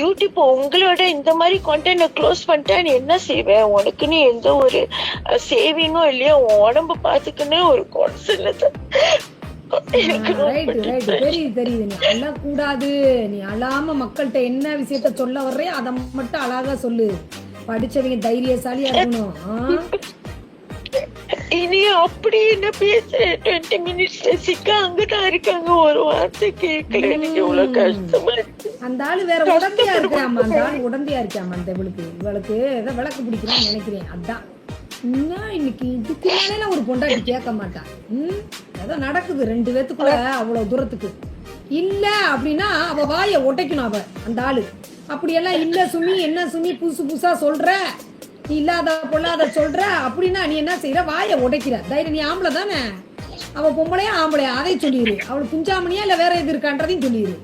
YouTube உங்களோட இந்த மாதிரி கண்டென்ட் க்ளோஸ் பண்ணிட்டா நீ என்ன செய்வேன்? உனக்குன்னு எந்த ஒரு சேவிங்கும் இல்லையா உன் உடம்ப பாத்துக்குன்னு ஒரு ரைட் தெரியுது தெரியுது. நீ நீ அழாம மக்கள்கிட்ட என்ன விஷயத்த சொல்ல வர்றியோ அதை மட்டும் அழகா சொல்லு. படிச்சவங்க தைரியசாலியா இருக்கணும்? இனி அப்படி என்ன பேசுறேன்? டுவெண்ட்டி மினிட்ஸ்ல சிக்கா அங்கதான் இருக்காங்க. ஒரு வார்த்தை கேட்கல எனக்கு இவ்வளவு கஷ்டமா இருக்கு. அந்த ஆளு வேற உடந்தையா இருக்காமா? அந்த ஆளு உடந்தையா இருக்காமா அந்த இவளுக்கு? இவளுக்கு ஏதோ விளக்கு பிடிக்கிறான்னு நினைக்கிறேன். அதான். இன்னும் இன்னைக்கு? இதுக்கு மேலே ஒரு பொண்டாட்டி கேட்க மாட்டான். ம்? ஏதோ நடக்குது ரெண்டு பேத்துக்குள்ள அவ்வளவு தூரத்துக்கு. இல்ல அப்படின்னா அவ வாயை உடைக்கணும் அவ அந்த ஆளு. அப்படியெல்லாம் இல்ல சுமி என்ன சுமி புதுசு புதுசா சொல்ற? நீ இல்லாத பொல்லாத சொல்ற அப்படின்னா நீ என்ன செய்யற வாயை உடைக்கிற. தைரியம் நீ ஆம்பளை தானே? அவ பொம்பளையா ஆம்பளையா? அதை சொல்லிடு அவள் குஞ்சாமணியா இல்ல வேற எது இருக்கான்றதையும் சொல்லிடு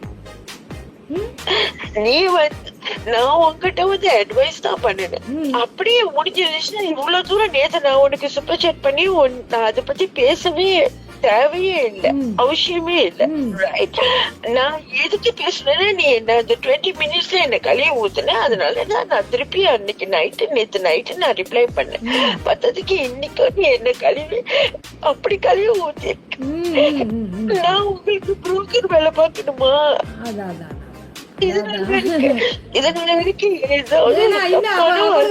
நீ நான் உன்கிட்ட வந்து அட்வைஸ் தான் பண்ணினேன். அப்படியே முடிஞ்சிருச்சுன்னா இவ்வளவு தூரம் நேத்து நான் உனக்கு சூப்பர் chat பண்ணி நான் அதை பத்தி பேசவே தேவையே இல்ல. அவசியமே இல்ல. ரைட் நான் எதுக்கு பேசுனேன்னா நீ என்ன அந்த டுவெண்ட்டி மினிட்ஸ்ல என்ன கழுவி ஊத்துன அதனால தான் நான் திருப்பி அன்னைக்கு நைட்டு நேத்து நைட்டு நான் ரிப்ளை பண்ணேன். பத்ததுக்கு இன்னைக்கு நீ என்ன கழுவி அப்படி கழுவி ஊத்தி. ம், ம், ம், ம். நான் உங்களுக்கு புரோக்கர் வேலை பார்க்கணுமா?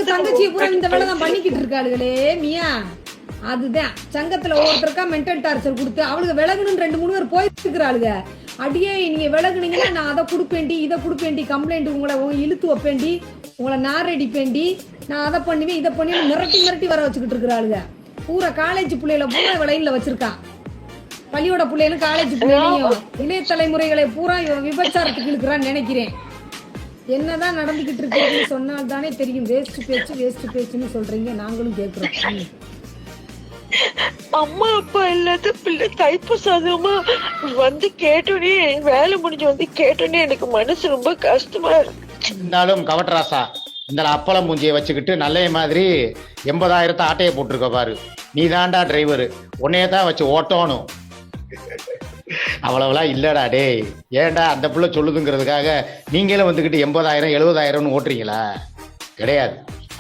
தங்கச்சி பூரா இந்த வேலை தான் பண்ணிக்கிட்டு இருக்காளுகளே மியா. அதுதான். சங்கத்துல ஒவ்வொருத்தருக்கா மென்டல் டார்ச்சர் கொடுத்து அவளுக்கு விலகணும்னு ரெண்டு மூணு பேர் போயிட்டு இருக்கிறாளுங்க அடியே நீங்க விலகுனீங்கன்னா நான் அதை கொடுப்பேன்டி இதை கொடுப்பேன்டி கம்ப்ளைண்ட் உங்களை உங்க இழுத்து வைப்பேன்டி உங்களை நார் அடிப்பேன்டி நான் அதை பண்ணுவேன் இதை பண்ணி மிரட்டி மிரட்டி வர வச்சுக்கிட்டு இருக்கிறாளுங்க. பூரா காலேஜ் பிள்ளைகளை பூரா விலையில வச்சிருக்கான் பள்ளியோட பிள்ளைகளும் காலேஜ் பிள்ளைகளையும் இளைய தலைமுறைகளை பூரா விபச்சாரத்துக்கு இழுக்கிறான்னு நினைக்கிறேன். என்னதான் நடந்துகிட்டு இருக்குன்னு சொன்னால் தானே தெரியும். வேஸ்ட் பேச்சு வேஸ்ட் பேச்சுன்னு சொல்றீங்க. நாங்களும் கேட்கிறோம். அம்மா அப்பா இல்லாத பிள்ளை தைப்பூசாதமா வந்து கேட்டோடனே வேலை முடிஞ்சு வந்து கேட்டோடனே எனக்கு மனசு ரொம்ப கஷ்டமா இருக்கு. இருந்தாலும் கவட்ராசா இந்த அப்பளம் மூஞ்சியை வச்சுக்கிட்டு நல்ல மாதிரி எண்பதாயிரத்தை ஆட்டையை போட்டிருக்க பாரு. நீ தான்டா டிரைவர் உன்னையே தான் வச்சு ஓட்டணும். அவ்வளவுலாம் இல்லடா டேய். ஏன்டா அந்த பிள்ளை சொல்லுதுங்கிறதுக்காக நீங்களே வந்துக்கிட்டு எண்பதாயிரம் எழுபதாயிரம்னு ஓட்டுறீங்களா? கிடையாது.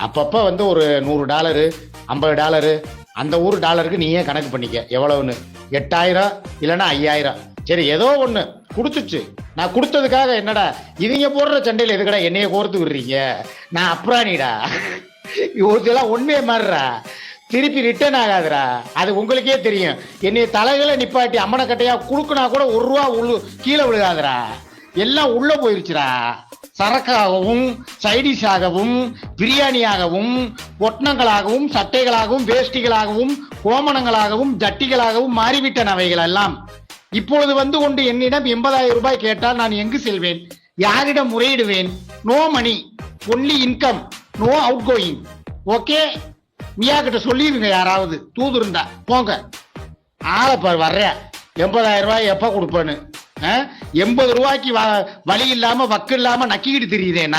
அப்பப்போ வந்து ஒரு நூறு டாலரு ஐம்பது டாலரு அந்த ஊர் டாலருக்கு நீயே கணக்கு பண்ணிக்க. எவ்வளவுன்னு? எட்டாயிரம் இல்லைன்னா ஐயாயிரம். சரி ஏதோ ஒன்று கொடுத்துச்சு. நான் கொடுத்ததுக்காக என்னடா? இவங்க போடுற சண்டையில் எதுக்கடா என்னைய கோர்த்து விடுறீங்க? நான் அப்ராணிடா. இதெல்லாம் உண்மையை மாறுறா. திருப்பி ரிட்டர்ன் ஆகாதுடா. அது உங்களுக்கே தெரியும். என்னைய தலைகளை நிப்பாட்டி அம்மனக்கட்டையா குடுக்குனா கூட ஒரு ரூபா உள்ளு கீழே விழுகாதுடா. எல்லாம் உள்ள போயிருச்சுடா. சரக்காகவும் சைடிஷாகவும் பிரியாணியாகவும் பொட்டணங்களாகவும் சட்டைகளாகவும் வேஷ்டிகளாகவும் கோமணங்களாகவும் ஜட்டிகளாகவும் மாறிவிட்டன அவைகள் எல்லாம் இப்பொழுது வந்து கொண்டு என்னிடம் எண்பதாயிரம் ரூபாய் கேட்டால் நான் எங்கு செல்வேன்? யாரிடம் முறையிடுவேன்? No money only income no outgoing okay மியா கிட்ட சொல்லிடுங்க யாராவது தூது இருந்தா போங்க. ஆளை பாரு வர்றேன். எண்பதாயிரம் ரூபாய் எப்ப கொடுப்பேன்னு? ஆ? எண்பது ரூபாய்க்கு வ- வழி இல்லாம வக்கு இல்லாம நக்கிக்கிட்டு தெரியுதேனா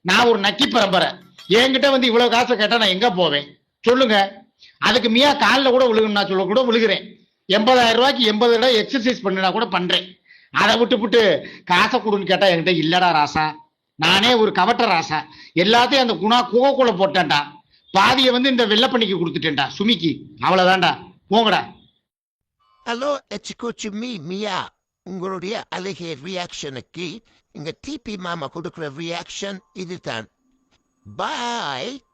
நான். ஒரு நக்கி பரம்பரை. என்கிட்ட வந்து இவ்வளவு காசை கேட்டா நான் எங்க போவேன்? சொல்லுங்க. அதுக்கு மியா காலில் கூட விழுகணும் நான் சொல்ல கூட விழுகிறேன். எண்பதாயிரம் ரூபாய்க்கு எண்பது ரூபாய் எக்ஸசைஸ் பண்ணினா கூட பண்றேன். அதை விட்டு விட்டு காசை கொடுன்னு கேட்டா என்கிட்ட இல்லடா ராசா. நானே ஒரு கவட்ட ராசா. எல்லாத்தையும் அந்த குணா குகைக்குள்ள போட்டேன்டா. பாதியை வந்து இந்த வெள்ளப்பண்ணிக்கு கொடுத்துட்டேன்டா. சுமிக்கு. அவ்வளவுதான்டா. போங்கடா. ஹலோ எச்சுக்கோச்சு மீ மியா உங்களுடைய அழகிய ரியாக்ஷனுக்கு இங்க டிபி மாமா கொடுக்குற ரியாக்ஷன் இதுதான். bite